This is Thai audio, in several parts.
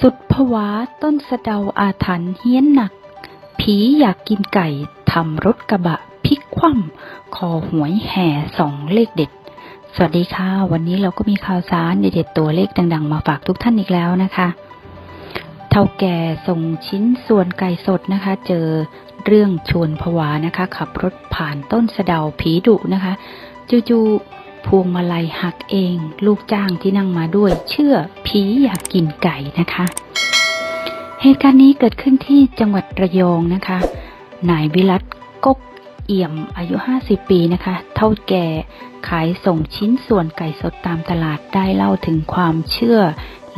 สุดผวาต้นสะเดาอาถรรพ์เฮี้ยนหนัก ผีอยากกินไก่ทำรถกระบะพลิกคว่ำคอหวยแห่สองเลขเด็ด สวัสดีค่ะ วันนี้เราก็มีข่าวสารเด็ดตัวเลขดัง ๆ มาฝากทุกท่านอีกแล้วนะคะ เท่าแก่ส่งชิ้นส่วนไก่สดนะคะ เจอเรื่องชวนผวานะคะ ขับรถผ่านต้นสะเดาผีดุนะคะจู่ๆ พวงมาลัยหักเอง ลูกจ้างที่นั่งมาด้วย เชื่อผีอยากกินไก่นะคะ เหตุการณ์นี้เกิดขึ้นที่จังหวัดระยองนะคะนายวิรัตกกเอี่ยมอายุ 50 ปีนะคะ เท่าแก่ขายส่งชิ้นส่วนไก่สดตามตลาดได้เล่าถึงความเชื่อ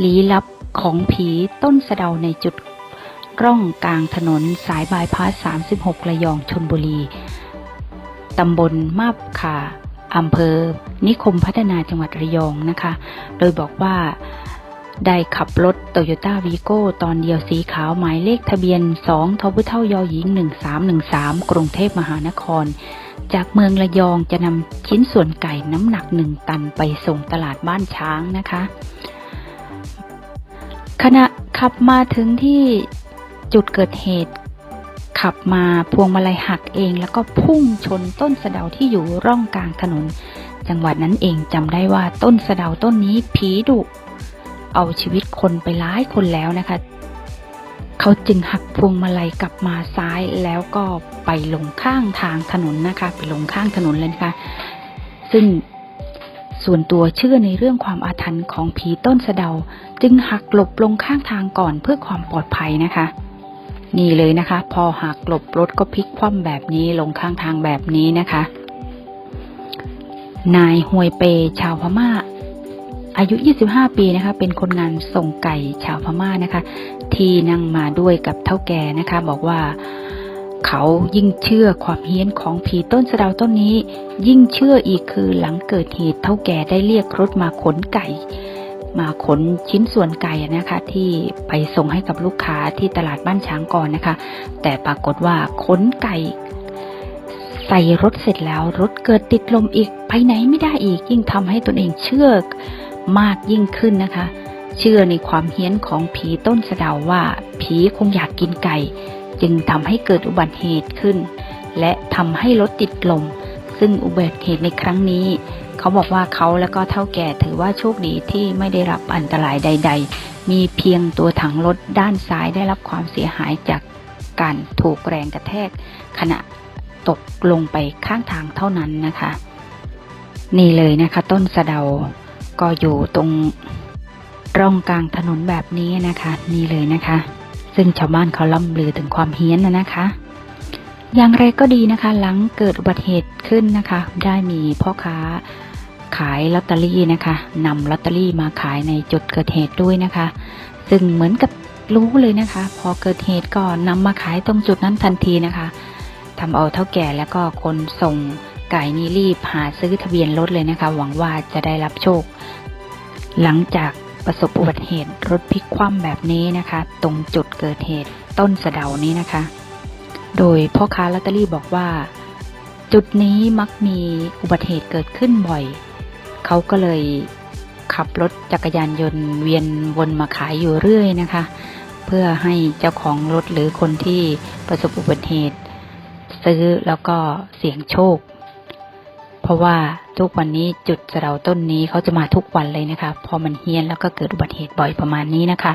ลี้ลับของผีต้นสะเดาในจุดร่องกลางถนนสายบายพาส 36 ระยองชนบุรี ตำบลมาบขา อำเภอ นิคมพัฒนาจังหวัดระยองนะคะ โดยบอกว่าได้ขับรถโตโยต้าวีโก้ตอนเดียวสีขาวหมายเลขทะเบียน 2ทพเท่ายอหญิง 1313 กรุงเทพมหานคร จากเมืองระยองจะนำชิ้นส่วนไก่น้ำหนัก1ตันไปส่งตลาดบ้านช้างนะคะ ขณะขับมาถึงที่จุดเกิดเหตุ ขับมาพวงมาลัยหักเอง แล้วก็พุ่งชนต้นสะเดาที่อยู่ร่องกลางถนน จังหวัดนั้นเองจำได้ว่าต้นสะเดาต้นนี้ผีดุเอาชีวิตคนไปหลายคนแล้วนะคะ เขาจึงหักพวงมาลัยกลับมาซ้ายแล้วก็ไปลงข้างทางถนนนะคะ ไปลงข้างถนนเลยนะคะ ซึ่งส่วนตัวเชื่อในเรื่องความอาถรรพ์ของผีต้นสะเดา จึงหักหลบลงข้างทางก่อนเพื่อความปลอดภัยนะคะ นี่เลยนะคะ พอหักหลบรถก็พลิกคว่ำแบบนี้ลงข้างทางแบบนี้นะคะ นายฮวยเปชาวพม่า อายุ 25 ปีนะคะ เป็นคนงานส่งไก่ชาวพม่านะคะ ที่นั่งมาด้วยกับเท่าแก่นะคะ บอกว่าเขายิ่งเชื่อความเฮี้ยนของผีต้นสะดาต้นนี้ ยิ่งเชื่ออีกคือหลังเกิดเหตุเท่าแก่ได้เรียกรถมาขนไก่ มาขนชิ้นส่วนไก่นะคะ ที่ไปส่งให้กับลูกค้าที่ตลาดบ้านช้างก่อนนะคะ แต่ปรากฏว่าขนไก่ใส่รถเสร็จแล้วรถเกิดติดลมอีกไปไหนไม่ได้อีก ยิ่งทำให้ตนเองเชื่อมากยิ่งขึ้นนะคะ เชื่อในความเฮี้ยนของผีต้นสะดาว่าผีคงอยากกินไก่ จึงทำให้เกิดอุบัติเหตุขึ้น และทำให้รถติดลม ซึ่งอุบัติเหตุในครั้งนี้ เขาบอกว่าเขาและก็เท่าแก่ถือว่าโชคดีที่ไม่ได้รับอันตรายใด ๆ มีเพียงตัวถังรถด้านซ้ายได้รับความเสียหายจากการถูกแรงกระแทก ขณะตกลงไปข้างทางเท่านั้นนะคะ นี่เลยนะคะ ต้นสะเดาก็อยู่ตรงร่องกลางถนนแบบนี้นะคะ นี่เลยนะคะ ซึ่งชาวบ้านเขาล่ำลือถึงความเฮี้ยนนะนะคะ อย่างไรก็ดีนะคะ หลังเกิดอุบัติเหตุขึ้นนะคะ ได้มีพ่อค้าขายลอตเตอรี่นะคะนำลอตเตอรี่มาขายในจุดเกิดเหตุด้วยนะคะ ซึ่งเหมือนกับรู้เลยนะคะ พอเกิดเหตุก็นำมาขายตรงจุดนั้นทันทีนะคะทำเอาเท่าแก่แล้วก็คนส่งไก่นี่รีบหาซื้อทะเบียนรถเลยนะคะ หวังว่าจะได้รับโชค หลังจากประสบอุบัติเหตุรถพลิกคว่ำแบบนี้นะคะ ตรงจุดเกิดเหตุต้นสะเดานี้นะคะ โดยพ่อค้าลอตเตอรี่บอกว่า จุดนี้มักมีอุบัติเหตุเกิดขึ้นบ่อย เขาก็เลยขับรถจักรยานยนต์เวียนวนมาขายอยู่เรื่อยนะคะ เพื่อให้เจ้าของรถหรือคนที่ประสบอุบัติเหตุ ซื้อแล้วก็เสี่ยงโชค เพราะว่าทุกวันนี้จุดสะเดาต้นนี้เขาจะมาทุกวันเลยนะคะ พอมันเฮี้ยนแล้วก็เกิดอุบัติเหตุบ่อยประมาณนี้นะคะ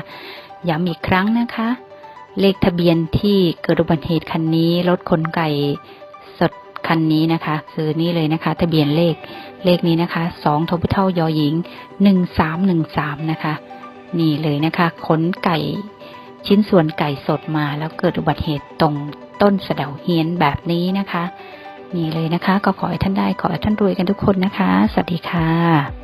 ย้ำอีกครั้งนะคะ เลขทะเบียนที่เกิดอุบัติเหตุคันนี้รถขนไก่สดคันนี้นะคะ คือนี่เลยนะคะ ทะเบียนเลขเลขนี้นะคะสองทพเท่ายอหญิงหนึ่งสามหนึ่งสามนะคะ นี่เลยนะคะขนไก่ชิ้นส่วนไก่สดมาแล้วเกิดอุบัติเหตุตรงต้นสะเดาเฮียนแบบนี้นะคะ นี่เลยนะคะ ก็ขอให้ท่านได้ขอให้ท่านรวยกันทุกคนนะคะ สวัสดีค่ะ